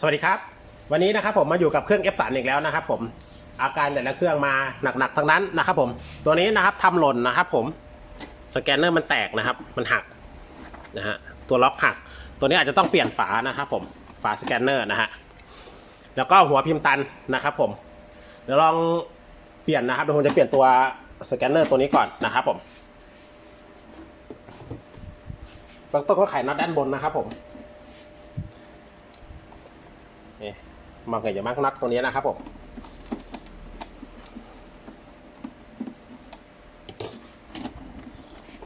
สวัสดีครับ วันนี้นะครับผมมาอยู่กับเครื่อง F3 อีกแล้วนะครับผมอาการแต่ละเครื่องมาหนักๆทั้งนั้นนะครับผมตัวนี้นะครับทำหล่นนะครับผมสแกนเนอร์มันแตกนะครับ มันหักนะฮะตัวล็อกหัก ตัวนี้อาจจะต้องเปลี่ยนฝานะครับผมฝาสแกนเนอร์นะฮะแล้วก็หัวพิมพ์ตันนะครับผมเดี๋ยวลองเปลี่ยนนะครับเดี๋ยวผมจะเปลี่ยนตัวสแกนเนอร์ตัวนี้ก่อนนะครับผมต้องต้องก็ไขน็อตด้านบนนะครับผม นี่ มากิดอย่างมากนัดตัวนี้นะครับผม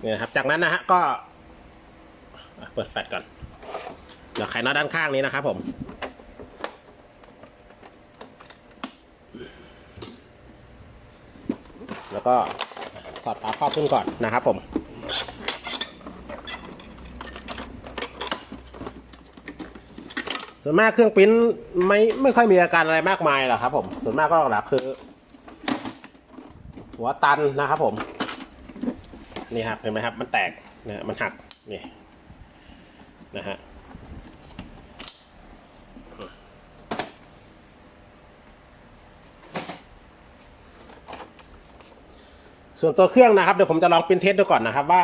นี่นะครับ จากนั้นนะฮะก็ เปิดแฟลชก่อน เดี๋ยวไขน็อตด้านข้างนี้นะครับผม แล้วก็ถอดฝาครอบขึ้นก่อนนะครับผม ส่วนมากเครื่องปริ้นไม่ไม่ค่อยมีอาการอะไรมากมายหรอกครับ ผม ส่วนมากก็หลักๆคือ หัวตันนะครับ ผม นี่ครับเห็นไหมครับ มันแตกนะมันหักนี่นะฮะส่วนตัวเครื่องนะครับเดี๋ยวผมจะลองปริ้นเทสดูก่อนนะครับ ว่า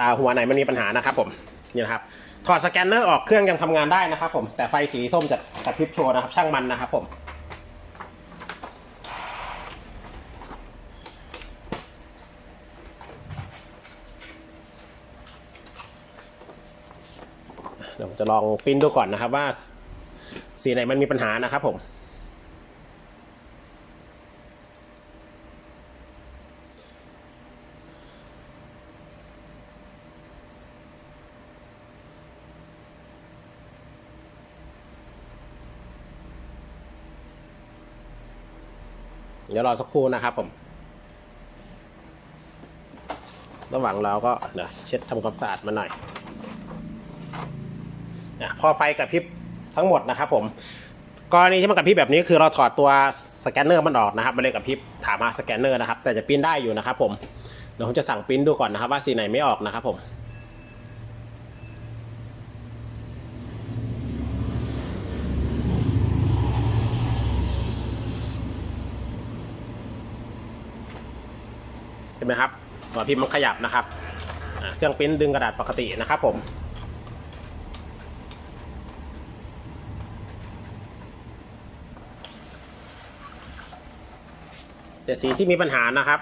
อ่าหัวไหนมันมีปัญหานะครับ ผมนี่นะครับ ถอดสแกนเนอร์ออกเครื่องยังทำงานได้นะครับผมแต่ไฟสีส้มจะกระพริบโชว์นะครับ ช่างมันนะครับผมเดี๋ยวผมจะลองปิ้นดูก่อนนะครับว่าสีไหนมันมีปัญหานะครับผม เดี๋ยวรอสักครู่นะครับผม ระหว่างเราก็เดี๋ยวเช็ดทำความสะอาดมาหน่อยนะพอไฟกระพริบทั้งหมดนะครับผมกรณีที่มันกระพริบแบบนี้คือเราถอดตัวสแกนเนอร์มันออกนะครับมันเลยกระพริบถามมาสแกนเนอร์นะครับ แต่จะปริ้นได้อยู่นะครับผมเดี๋ยวผมจะสั่งปริ้นดูก่อนนะครับ ว่าสีไหนไม่ออกนะครับผม เห็นไห มครับหัวพิมพ์มันขยับนะครับเครื่องปริ้นดึงกระดาษปกตินะครับผมแต่สีที่มีปัญหานะครับ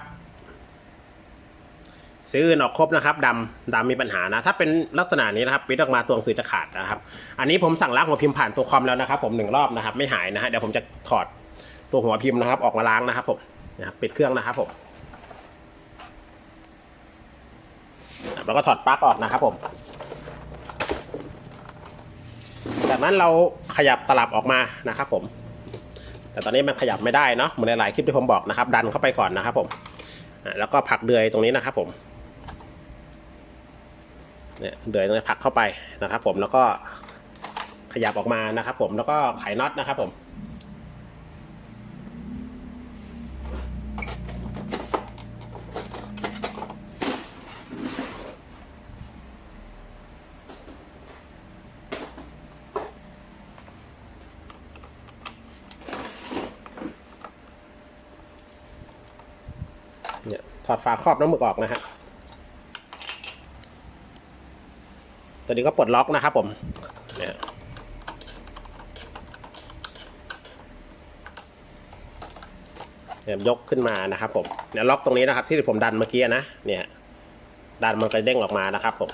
สีอื่นออกครบนะครับดำดำมีปัญหานะ ถ้าเป็นลักษณะนี้นะครับปริ้นออกมาตัวหนังสือจะขาดนะครับ อันนี้ผมสั่งล้างหัวพิมพ์ผ่านตัวคอมแล้วนะครับ ผมหนึ่งรอบนะครับ ไม่หายนะฮะเดี๋ยวผมจะถอดตัวหัวพิมพ์นะครับ ออกมาล้างนะครับ ผมนะครับปิดเครื่องนะครับผม แล้วก็ถอดปลั๊กออกนะครับผม จากนั้นเราขยับตลับออกมานะครับผม แต่ตอนนี้มันขยับไม่ได้เนาะเหมือนหลายๆคลิปที่ผมบอกนะครับ ดันเข้าไปก่อนนะครับผมแล้วก็ผลักเดือยตรงนี้นะครับผมเนี่ยเดือยตรงนี้ผลักเข้าไปนะครับ ผมแล้วก็ขยับออกมานะครับ ผมแล้วก็ไขน็อตนะครับผม ฝาครอบน้ำหมึกออกนะฮะตัวนี้ก็ปลดล็อกนะครับผมเนี่ยยกขึ้นมานะครับผมเนี่ยล็อกตรงนี้นะครับ ที่ผมดันเมื่อกี้นะเนี่ยดันมันก็เด้งออกมานะครับผม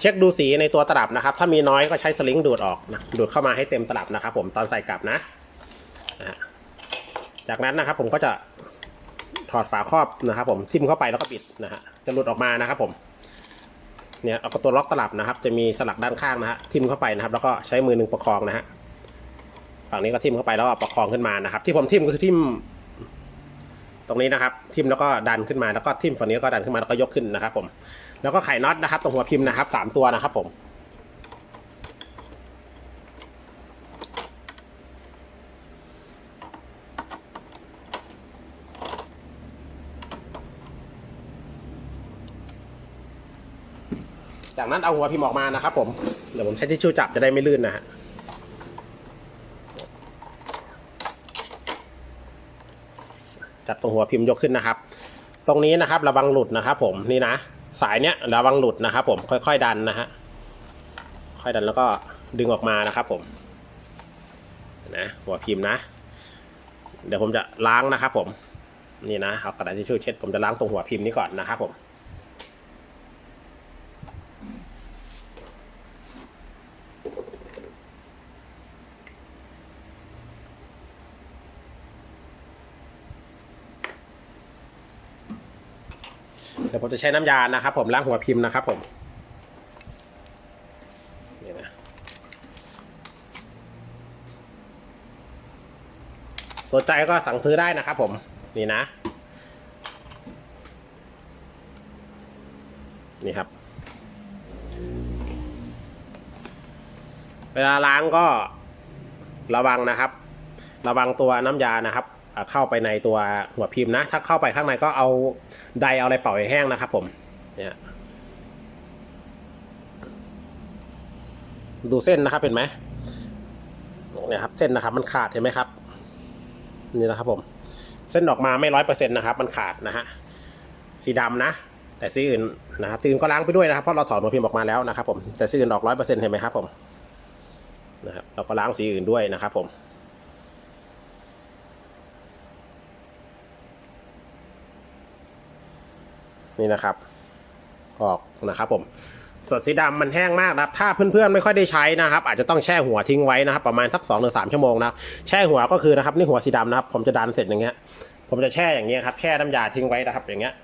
เช็คดูสีในตัวตลับนะครับ ถ้ามีน้อยก็ใช้สลิงดูดออกนะดูดเข้ามาให้เต็มตลับนะครับ ผมตอนใส่กลับนะ จากนั้นนะครับผมก็จะ ถอดฝาครอบนะครับ ผมทิ่มเข้าไปแล้วก็บิดนะฮะจะหลุดออกมานะครับ ผม เนี่ยเอาตัวล็อกตลับนะครับ จะมีสลักด้านข้างนะฮะทิ่มเข้าไปนะครับ แล้วก็ใช้มือหนึ่งประคองนะฮะฝั่งนี้ก็ทิ่มเข้าไปแล้วก็ประคองขึ้นมานะครับ ที่ผมทิ่มก็คือทิ่มตรงนี้นะครับทิ่มแล้วก็ดันขึ้นมาแล้วก็ทิ่มฝั่งนี้ก็ดันขึ้นมาแล้วก็ยกขึ้นนะครับ ผม แล้วก็ไขน็อตนะครับตรงหัวพิมพ์นะครับสามตัวนะครับ ผม จากนั้นเอาหัวพิมพ์ออกมานะครับผม เดี๋ยวผมใช้ทิชชู่จับจะได้ไม่ลื่นนะฮะจับตรงหัวพิมพ์ยกขึ้นนะครับ ตรงนี้นะครับระวังหลุดนะครับ ผมนี่นะสายเนี้ยระวังหลุดนะครับ ผมค่อย ๆ ดันนะฮะค่อยดันแล้วก็ดึงออกมานะครับ ผม นะหัวพิมพ์นะ เดี๋ยวผมจะล้างนะครับ ผม นี่นะเอากระดาษทิชชู่เช็ดผมจะล้างตรงหัวพิมพ์นี้ก่อนนะครับผม เดี๋ยวผมจะใช้น้ำยานะครับ ผมล้างหัวพิมพ์นะครับ ผมนี่นะสนใจก็สั่งซื้อได้นะครับ ผมนี่นะ นี่ครับ เวลาล้างก็ระวังนะครับ ระวังตัวน้ำยานะครับ เข้าไปในตัวหัวพิมพ์นะ ถ้าเข้าไปข้างในก็เอาไดเอาอะไรเป่าให้แห้งนะครับผมเนี่ยดูเส้นนะครับเห็นไหมเนี่ยครับเส้นนะครับมันขาดเห็นไหมครับ นี่นะครับผม เส้นออกมาไม่ร้อยเปอร์เซ็นต์นะครับ มันขาดนะฮะสีดำนะ แต่สีอื่นนะครับสีอื่นก็ล้างไปด้วยนะครับเพราะเราถอดหัวพิมพ์ออกมาแล้วนะครับผมแต่สีอื่นออกร้อยเปอร์เซ็นต์เห็นไหมครับผมนะครับเราก็ล้างสีอื่นด้วยนะครับผม นี่นะครับ ออกนะครับผมส่วนสีดำมันแห้งมากนะครับ ถ้าเพื่อนๆไม่ค่อยได้ใช้นะครับ อาจจะต้องแช่หัวทิ้งไว้นะครับ ประมาณสักสองหรือสามชั่วโมงนะแช่หัวก็คือนะครับนี่หัวสีดำนะครับ ผมจะดันเสร็จอย่างเงี้ย ผมจะแช่อย่างเงี้ยครับ แช่น้ำยาทิ้งไว้นะครับ อย่างเงี้ย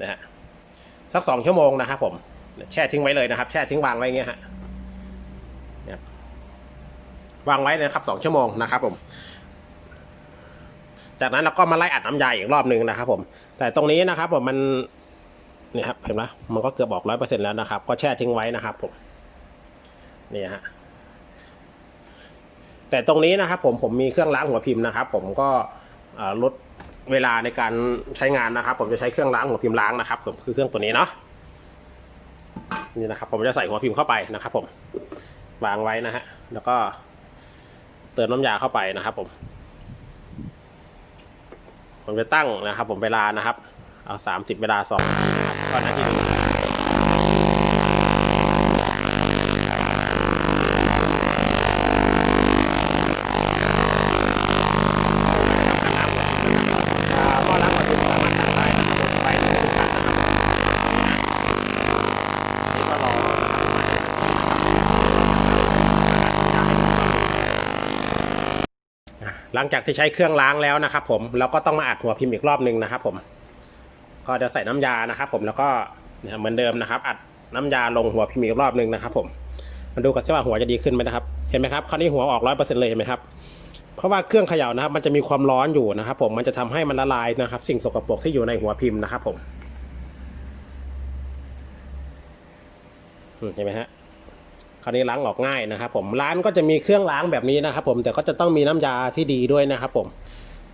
นะฮะสักสองชั่วโมงนะครับ ผม แช่ทิ้งไว้เลยนะครับ แช่ทิ้งวางไว้เงี้ยฮะวางไว้นะครับสองชั่วโมงนะครับ ผม จากนั้นเราก็มาไล่อัดน้ำยาอีกรอบหนึ่งนะครับ ผม แต่ตรงนี้นะครับ ผมมัน เนี่ยครับเห็นไหมมันก็เกือบออกร้อยเปอร์เซ็นแล้วนะครับ ก็แช่ทิ้งไว้นะครับผมนี่ฮะแต่ตรงนี้นะครับผมผมมีเครื่องล้างหัวพิมพ์นะครับ ผมก็ลดเวลาในการใช้งานนะครับ ผมจะใช้เครื่องล้างหัวพิมพ์ล้างนะครับผมคือเครื่องตัวนี้เนาะนี่นะครับ ผมจะใส่หัวพิมพ์เข้าไปนะครับ ผมวางไว้นะฮะแล้วก็เติมน้ำยาเข้าไปนะครับ ผม ผมจะตั้งนะครับ ผมเวลานะครับ เอาสามสิบเวลาสอง ก็นาทีหนึ่งก็ล้างหัวพิมพ์สามารถสั่งได้นนะครับนี่หลังจากที่ใช้เครื่องล้างแล้วนะครับผมเราก็ต้องมาอัดหัวพิมพ์อีกรอบหนึ่งนะครับผม ก็จะใส่น้ำยานะครับ ผมแล้วก็เนี่ยเหมือนเดิมนะครับ อัดน้ำยาลงหัวพิมพ์อีกรอบหนึ่งนะครับ ผมมาดูกันว่าหัวจะดีขึ้นไหมนะครับ เห็นไหมครับคราวนี้หัวออกร้อยเปอร์เซ็นต์เลยเห็นไหมครับเพราะว่าเครื่องเขย่านะครับ มันจะมีความร้อนอยู่นะครับ ผมมันจะทำให้มันละลายนะครับ สิ่งสกปรกที่อยู่ในหัวพิมพ์นะครับ ผมเห็นไหมฮะคราวนี้ล้างออกง่ายนะครับ ผมร้านก็จะมีเครื่องล้างแบบนี้นะครับ ผมแต่ก็จะต้องมีน้ำยาที่ดีด้วยนะครับ ผม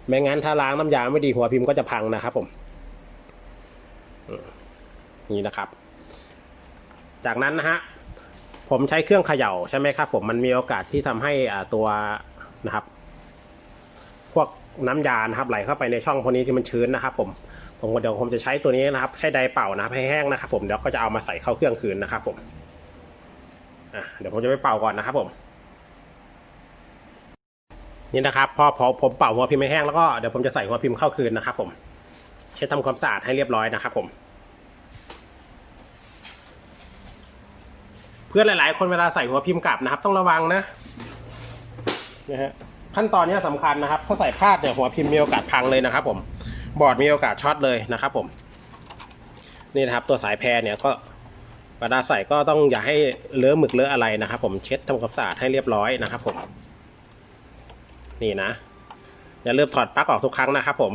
ไม่งั้นถ้าล้างน้ำยาไม่ดีหัวพิมพ์ก็จะพังนะครับ ผม นี่นะครับ จากนั้นนะฮะผมใช้เครื่องเขย่าใช่ไหมครับ ผมมันมีโอกาสที่ทำให้ตัวนะครับ พวกน้ำยานะครับไหลเข้าไปในช่องพวกนี้ที่มันชื้นนะครับ ผมผมเดี๋ยวผมจะใช้ตัวนี้นะครับ ใช้ไดเป่านะครับให้แห้งนะครับ ผมเดี๋ยวก็จะเอามาใส่เข้าเครื่องคืนนะครับ ผมเดี๋ยวผมจะไปเป่าก่อนนะครับ ผม นี่นะครับ พอพอผมเป่าหัวพิมพ์ให้แห้งแล้วก็เดี๋ยวผมจะใส่หัวพิมพ์เข้าคืนนะครับ ผม เช็ดทำความสะอาดให้เรียบร้อยนะครับ ผม เพื่อนหลาย ๆ คนเวลาใส่หัวพิมพ์กลับนะครับ ต้องระวังนะนะฮะขั้นตอนนี้สำคัญนะครับ ถ้าใส่พลาดเนี่ยหัวพิมพ์มีโอกาสพังเลยนะครับ ผมบอร์ดมีโอกาสช็อตเลยนะครับผมนี่นะครับ ตัวสายแพรเนี่ยก็เวลาใส่ก็ต้องอย่าให้เลอะหมึกเลอะอะไรนะครับ ผมเช็ดทำความสะอาดให้เรียบร้อยนะครับ ผม นี่นะอย่าลืมถอดปลั๊กออกทุกครั้งนะครับ ผม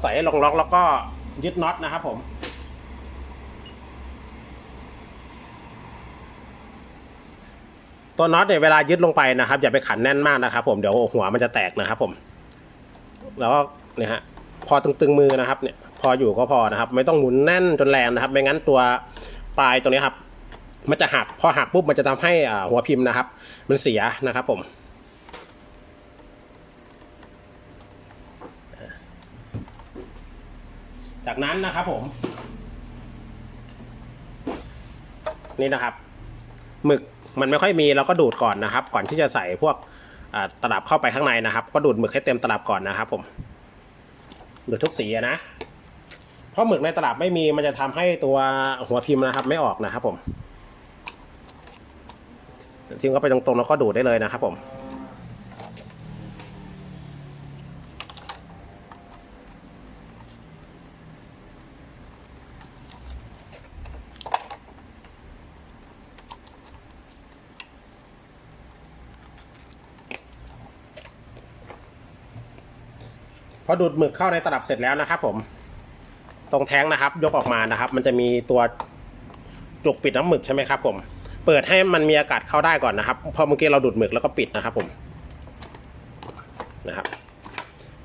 ใส่ให้ลงล็อกแล้วก็ยึดน็อตนะครับผม ตัวน็อตเนี่ยเวลายึดลงไปนะครับ อย่าไปขันแน่นมากนะครับ ผมเดี๋ยวหัวมันจะแตกนะครับ ผม แล้วก็เนี่ยฮะพอตึงๆมือนะครับ เนี่ย พออยู่ก็พอนะครับ ไม่ต้องหมุนแน่นจนแรงนะครับ ไม่งั้นตัวปลายตรงนี้ครับ มันจะหักพอหักปุ๊บมันจะทำให้อ่าหัวพิมพ์นะครับ มันเสียนะครับ ผม จากนั้นนะครับผม นี่นะครับหมึกมันไม่ค่อยมีเราก็ดูดก่อนนะครับ ก่อนที่จะใส่พวกตลับเข้าไปข้างในนะครับ ก็ดูดหมึกให้เต็มตลับก่อนนะครับ ผมดูดทุกสีนะเพราะหมึกในตลับไม่มีมันจะทำให้ตัวหัวพิมพ์นะครับ ไม่ออกนะครับ ผมทิ้งเข้าไปตรงๆแล้วก็ดูดได้เลยนะครับ ผม อดูดหมึกเข้าในตลับเสร็จแล้วนะครับผม ตรงแท้งนะครับ ยกออกมานะครับ มันจะมีตัวจุกปิดน้ำหมึกใช่ไหมครับผม เปิดให้มันมีอากาศเข้าได้ก่อนนะครับ พอเมื่อกี้เราดูดหมึกแล้วก็ปิดนะครับผม นะครับ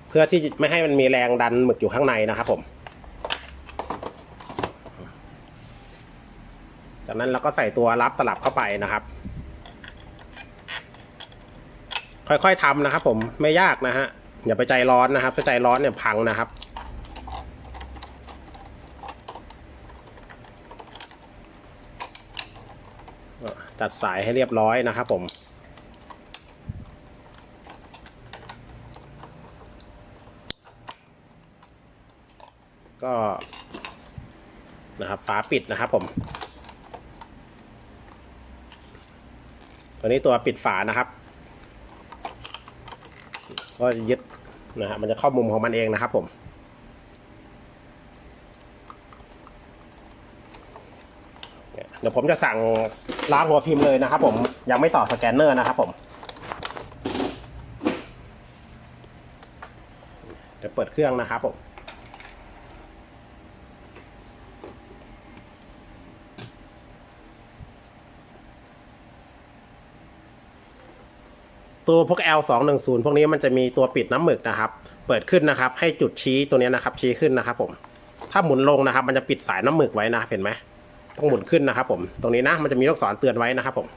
เพื่อที่ไม่ให้มันมีแรงดันหมึกอยู่ข้างในนะครับ ผม จากนั้นเราก็ใส่ตัวรับตลับเข้าไปนะครับ ค่อยๆทำนะครับ ผม ไม่ยากนะฮะ อย่าไปใจร้อนนะครับถ้าใจร้อนเนี่ยพังนะครับจัดสายให้เรียบร้อยนะครับผมก็นะครับฝาปิดนะครับผม ตัวนี้ตัวปิดฝานะครับ ก็ยึด นะฮะมันจะเข้ามุมของมันเองนะครับผมเดี๋ยวผมจะสั่งล้างหัวพิมพ์เลยนะครับผมยังไม่ต่อสแกนเนอร์นะครับผมเดี๋ยวเปิดเครื่องนะครับผม ตัวพวก L 2 1 0 พวกนี้มันจะมีตัวปิดน้ำหมึกนะครับ เปิดขึ้นนะครับ ให้จุดชี้ตัวนี้นะครับ ชี้ขึ้นนะครับ ผม ถ้าหมุนลงนะครับ มันจะปิดสายน้ำหมึกไว้นะเห็นไหมต้องหมุนขึ้นนะครับ ผม ตรงนี้นะ มันจะมีลูกศรเตือนไว้นะครับผม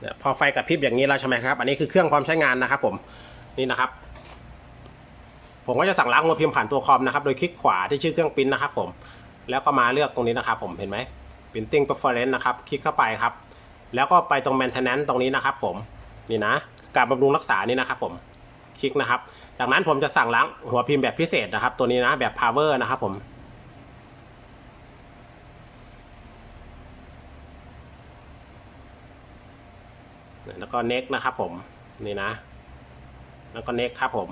เนี่ยพอไฟกระพริบอย่างนี้แล้วใช่ไหมครับ อันนี้คือเครื่องพร้อมใช้งานนะครับ ผมนี่นะครับ ผมก็จะสั่งล้างหัวพิมพ์ผ่านตัวคอมนะครับ โดยคลิกขวาที่ชื่อเครื่องปริ้นนะครับ ผม แล้วก็มาเลือกตรงนี้นะครับ ผมเห็นไหม Printing Preference นะครับ คลิกเข้าไปครับ แล้วก็ไปตรง Maintenance ตรงนี้นะครับ ผมนี่นะ การบำรุงรักษานี่นะครับ ผมคลิกนะครับ จากนั้นผมจะสั่งล้างหัวพิมพ์แบบพิเศษนะครับ ตัวนี้นะแบบ Power นะครับ ผม แล้วก็ next นะครับผมนี่นะ แล้วก็ next ครับผม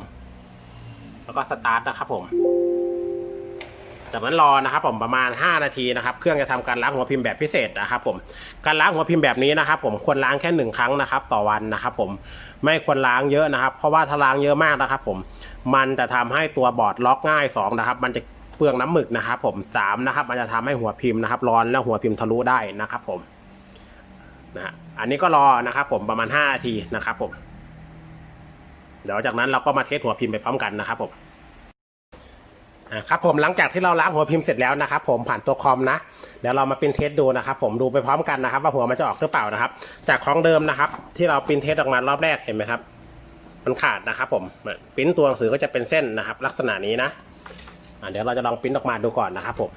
แล้วก็ start นะครับผมจากนั้นรอนะครับผมประมาณ 5 นาทีนะครับเครื่องจะทำการล้างหัวพิมพ์แบบพิเศษนะครับผมการล้างหัวพิมพ์แบบนี้นะครับผมควรล้างแค่หนึ่งครั้งนะครับต่อวันนะครับผมไม่ควรล้างเยอะนะครับ เพราะว่าถ้าล้างเยอะมากนะครับผมมันจะทำให้ตัวบอร์ดล็อกง่ายสองนะครับมันจะเปลืองน้ำหมึกนะครับผมสามนะครับมันจะทำให้หัวพิมพ์นะครับร้อนแล้วหัวพิมพ์ทะลุได้นะครับผม นะอันนี้ก็รอนะครับผมประมาณ5นาทีนะครับผมเดี๋ยวจากนั้นเราก็มาเทสหัวพิมพ์ไปพร้อมกันนะครับผมครับผมหลังจากที่เราล้างหัวพิมพ์เสร็จแล้วนะครับผมผ่านตัวคอมนะเดี๋ยวเรามาปรินเทสดูนะครับผมดูไปพร้อมกันนะครับ ว่าหัวมันจะออกหรือเปล่านะครับ จากของเดิมนะครับ ที่เราปรินเทสออกมารอบแรกเห็นไหมครับ มันขาดนะครับ ผมปริ้นตัวหนังสือก็จะเป็นเส้นนะครับ ลักษณะนี้นะเดี๋ยวเราจะลองปริ้นออกมาดูก่อนนะครับผม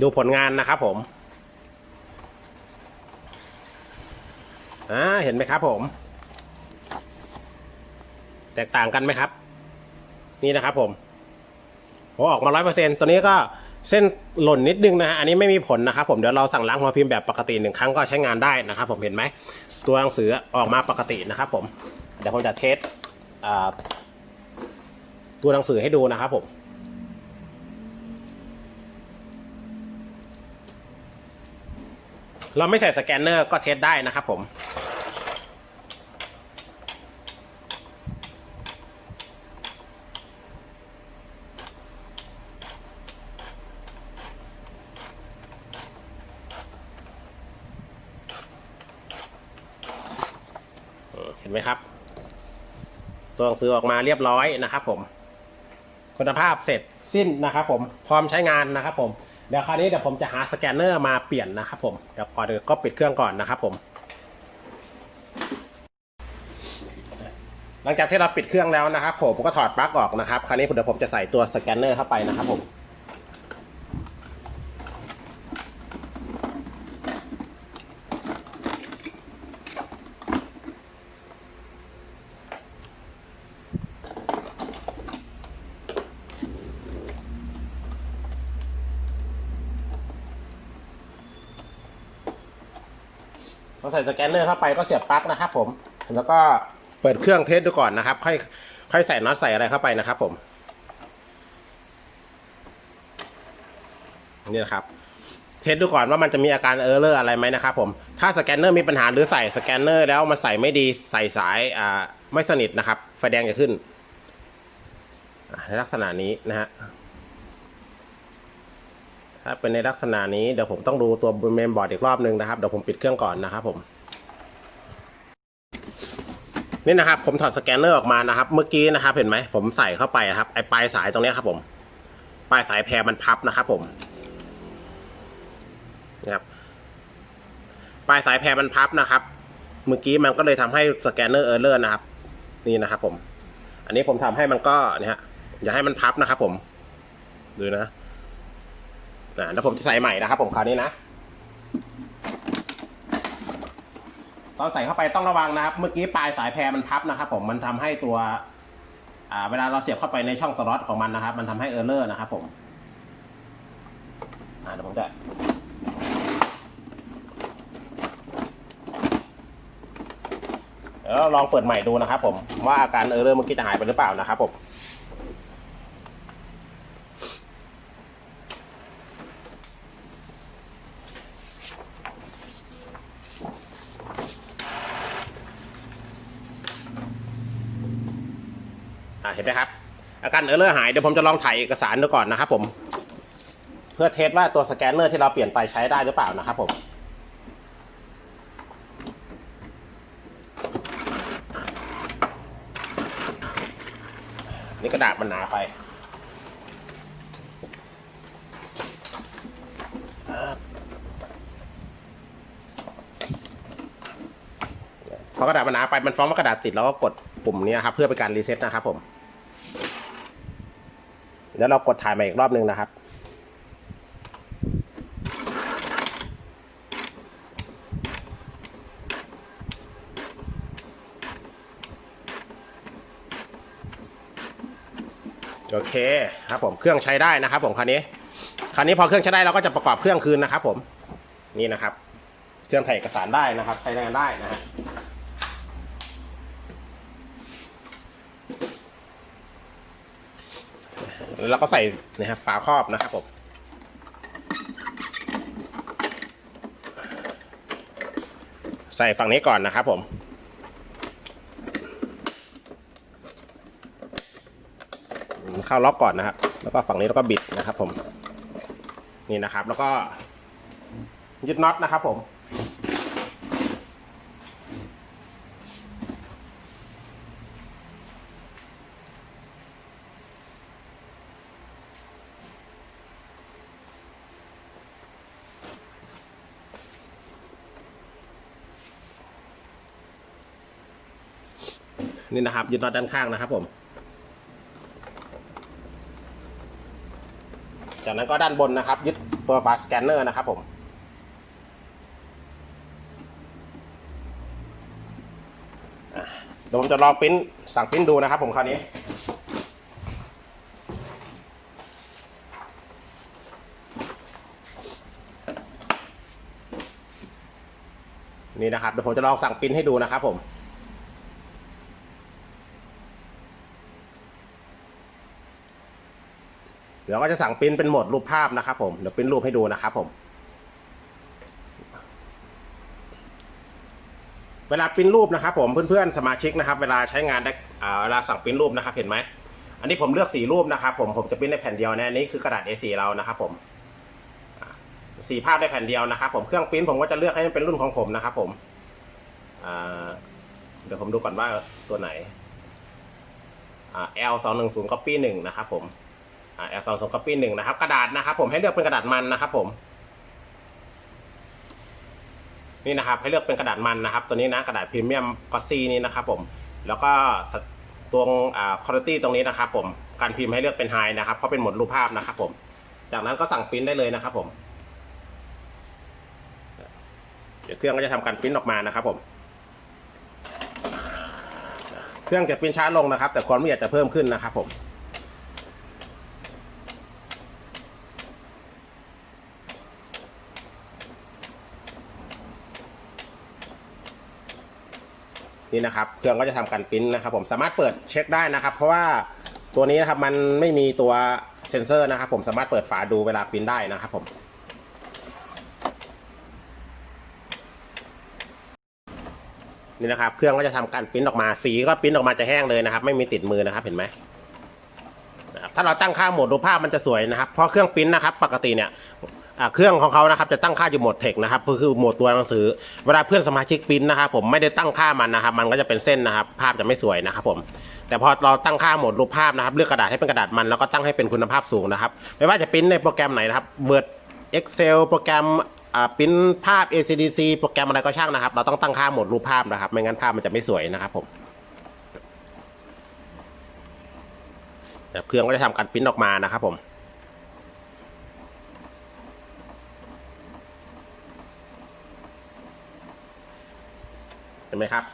ดูผลงานนะครับผมอ่าเห็นไหมครับผม แตกต่างกันไหมครับ นี่นะครับผมโอ้ออกมาร้อยเปอร์เซ็นตัวนี้ก็เส้นหล่นนิดนึงนะฮะอันนี้ไม่มีผลนะครับผมเดี๋ยวเราสั่งล้างหัวพิมพ์แบบปกติหนึ่งครั้งก็ใช้งานได้นะครับผมเห็นไหมตัวหนังสือออกมาปกตินะครับผมเดี๋ยวผมจะเทสตัวหนังสือให้ดูนะครับผม เราไม่ใส่สแกนเนอร์ก็เทสได้นะครับผม เห็นไหมครับ ตัวหนังสือออกมาเรียบร้อยนะครับผม คุณภาพเสร็จสิ้นนะครับผม พร้อมใช้งานนะครับผม เดี๋ยวคราวนี้เดี๋ยวผมจะหาสแกนเนอร์มาเปลี่ยนนะครับผมเดี๋ยวก่อนอื่นก็ปิดเครื่องก่อนนะครับผมหลังจากที่เราปิดเครื่องแล้วนะครับผมก็ถอดปลั๊กออกนะครับ คราวนี้เดี๋ยวผมจะใส่ตัวสแกนเนอร์เข้าไปนะครับผม ส่สแกนเนอร์เข้าไปก็เสียบปลั๊กนะครับผม แล้วก็เปิดเครื่องเทสดูก่อนนะครับ ค่อยค่อยใส่น็อตใส่อะไรเข้าไปนะครับ ผม นี่นะครับ เทสดูก่อนว่ามันจะมีอาการเออร์เลอร์อะไรไหมนะครับผม ถ้าสแกนเนอร์มีปัญหาหรือใส่สแกนเนอร์แล้วมันใส่ไม่ดีใส่สายอ่าไม่สนิทนะครับ ไฟแดงจะขึ้นในลักษณะนี้นะฮะ ถ้าเป็นในลักษณะนี้เดี๋ยวผมต้องดูตัวเมมบอร์ดอีกรอบนึงนะครับเดี๋ยวผมปิดเครื่องก่อนนะครับผมนี่นะครับผมถอดสแกนเนอร์ออกมานะครับ เมื่อกี้นะครับ เห็นไหมผมใส่เข้าไปนะครับไอปลายสายตรงนี้ครับ ผมปลายสายแพรมันพับนะครับ ผมนะครับปลายสายแพรมันพับนะครับ เมื่อกี้มันก็เลยทำให้สแกนเนอร์เออร์เลอร์นะครับ นี่นะครับ ผม อันนี้ผมทำให้มันก็เนี่ยฮะอย่าให้มันพับนะครับ ผมดูนะ อ่าแล้วผมจะใส่ใหม่นะครับผมคราวนี้นะตอนใส่เข้าไปต้องระวังนะครับ เมื่อกี้ปลายสายแพรมันพับนะครับผมมันทำให้ตัวอ่าเวลาเราเสียบเข้าไปในช่องสล็อตของมันนะครับ มันทำให้เออร์เลอร์นะครับผมอ่าเดี๋ยวผมจะเดี๋ยวลองเปิดใหม่ดูนะครับผมว่าอาการเออร์เลอร์เมื่อกี้จะหายไปหรือเปล่านะครับผม อ่าเห็นไหมครับ อาการเออร์เลอร์หายเดี๋ยวผมจะลองถ่ายเอกสารดูก่อนนะครับผม เพื่อเทสว่าตัวสแกนเนอร์ที่เราเปลี่ยนไปใช้ได้หรือเปล่านะครับผมนี่กระดาษมันหนาไปพอกระดาษมันหนาไปมันฟ้องว่ากระดาษติดแล้วก็กดปุ่มนี้ครับเพื่อเป็นการรีเซ็ตนะครับผม เดี๋ยวเรากดถ่ายมาอีกรอบหนึ่งนะครับโอเคครับผมเครื่องใช้ได้นะครับ ผมคันนี้คันนี้พอเครื่องใช้ได้เราก็จะประกอบเครื่องคืนนะครับ ผมนี่นะครับ เครื่องถ่ายเอกสารได้นะครับ ใช้งานได้นะฮะ แล้วก็ใส่นะครับฝาครอบนะครับผมใส่ฝั่งนี้ก่อนนะครับผม เข้าล็อกก่อนนะครับ แล้วก็ฝั่งนี้แล้วก็บิดนะครับผม นี่นะครับ แล้วก็ยึดน็อตนะครับผม นี่นะครับยึดน็อด้านข้างนะครับ ผม จากนั้นก็ด้านบนนะครับ ยึดตัวฝาสแกนเนอร์นะครับ ผมเดี๋ยวผมจะลองพิมพ์สั่งพิมพ์ดูนะครับ ผมคราวนี้นี่นะครับเดี๋ยวผมจะลองสั่งพิมพ์ให้ดูนะครับผม เดี๋ยวก็จะสั่งปริ้นเป็นโหมดรูปภาพนะครับผมเดี๋ยวปริ้นรูปให้ดูนะครับผม เวลาปริ้นรูปนะครับ ผมเพื่อนๆสมาชิกนะครับ เวลาใช้งานเวลาสั่งปริ้นรูปนะครับ เห็นไหมอันนี้ผมเลือกสีรูปนะครับ ผมผมจะปริ้นในแผ่นเดียวนะนี้คือกระดาษ A4 เรานะครับ ผมสีภาพได้แผ่นเดียวนะครับ ผมเครื่องปริ้นผมก็จะเลือกให้มันเป็นรุ่นของผมนะครับ ผมเดี๋ยวผมดูก่อนว่าตัวไหนอ่า L 2 1 0 copy 1นะครับผม อ่า L 2 2 copy 1นะครับ กระดาษนะครับ ผมให้เลือกเป็นกระดาษมันนะครับ ผม นี่นะครับ ให้เลือกเป็นกระดาษมันนะครับ ตัวนี้นะกระดาษพรีเมียมกอซี่นี่นะครับ ผม แล้วก็ตรงอ่าคุณภาพตรงนี้นะครับ ผมการพิมพ์ให้เลือกเป็นไฮนะครับเพราะเป็นหมดรูปภาพนะครับ ผม จากนั้นก็สั่งปริ้นได้เลยนะครับ ผมเดี๋ยวเครื่องก็จะทำการปริ้นออกมานะครับ ผมเครื่องจะปริ้นช้าลงนะครับ แต่ความละเอียดจะเพิ่มขึ้นนะครับ ผม นี่นะครับเครื่องก็จะทำการปริ้นนะครับ ผมสามารถเปิดเช็คได้นะครับ เพราะว่าตัวนี้นะครับมันไม่มีตัวเซ็นเซอร์นะครับ ผมสามารถเปิดฝาดูเวลาปริ้นได้นะครับ ผมนี่นะครับ เครื่องก็จะทำการปริ้นออกมาสีก็ปริ้นออกมาจะแห้งเลยนะครับ ไม่มีติดมือนะครับเห็นไหมถ้าเราตั้งค่าโหมดรูปภาพมันจะสวยนะครับเพราะเครื่องปริ้นนะครับ ปกติเนี่ย อ่าเครื่องของเขานะครับจะตั้งค่าอยู่โหมดเทคนะครับคือโหมดตัวหนังสือ เวลาเพื่อนสมาชิกปริ้นนะครับผมไม่ได้ตั้งค่ามันนะครับ มันก็จะเป็นเส้นนะครับ ภาพจะไม่สวยนะครับผมแต่พอเราตั้งค่าโหมดรูปภาพนะครับ เลือกกระดาษให้เป็นกระดาษมันแล้วก็ตั้งให้เป็นคุณภาพสูงนะครับ ไม่ว่าจะปริ้นในโปรแกรมไหนนะครับ Word Excel โปรแกรมอ่าปริ้นภาพ ACDC โปรแกรมอะไรก็ช่างนะครับ เราต้องตั้งค่าโหมดรูปภาพนะครับ ไม่งั้นภาพมันจะไม่สวยนะครับผมเครื่องก็จะทำการปริ้นออกมานะครับผม นไหมครับ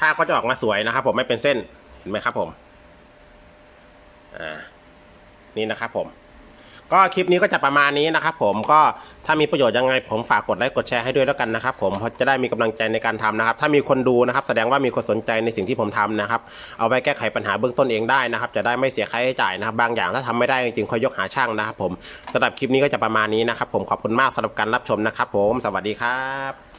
ภาพก็จะออกมาสวยนะครับ ผมไม่เป็นเส้นเห็นไหมครับ ผมอ่านี่นะครับ ผม ก็คลิปนี้ก็จะประมาณนี้นะครับ ผมก็ถ้ามีประโยชน์ยังไง ผมฝากกดไลค์กดแชร์ให้ด้วยแล้วกันนะครับ ผมเพราะจะได้มีกำลังใจในการทำนะครับ ถ้ามีคนดูนะครับ แสดงว่ามีคนสนใจในสิ่งที่ผมทำนะครับ เอาไปแก้ไขปัญหาเบื้องต้นเองได้นะครับ จะได้ไม่เสียค่าใช้จ่ายนะครับ บางอย่างถ้าทำไม่ได้จริงๆคอยยกหาช่างนะครับ ผมสำหรับคลิปนี้ก็จะประมาณนี้นะครับ ผมขอบคุณมากสำหรับการรับชมนะครับ ผมสวัสดีครับ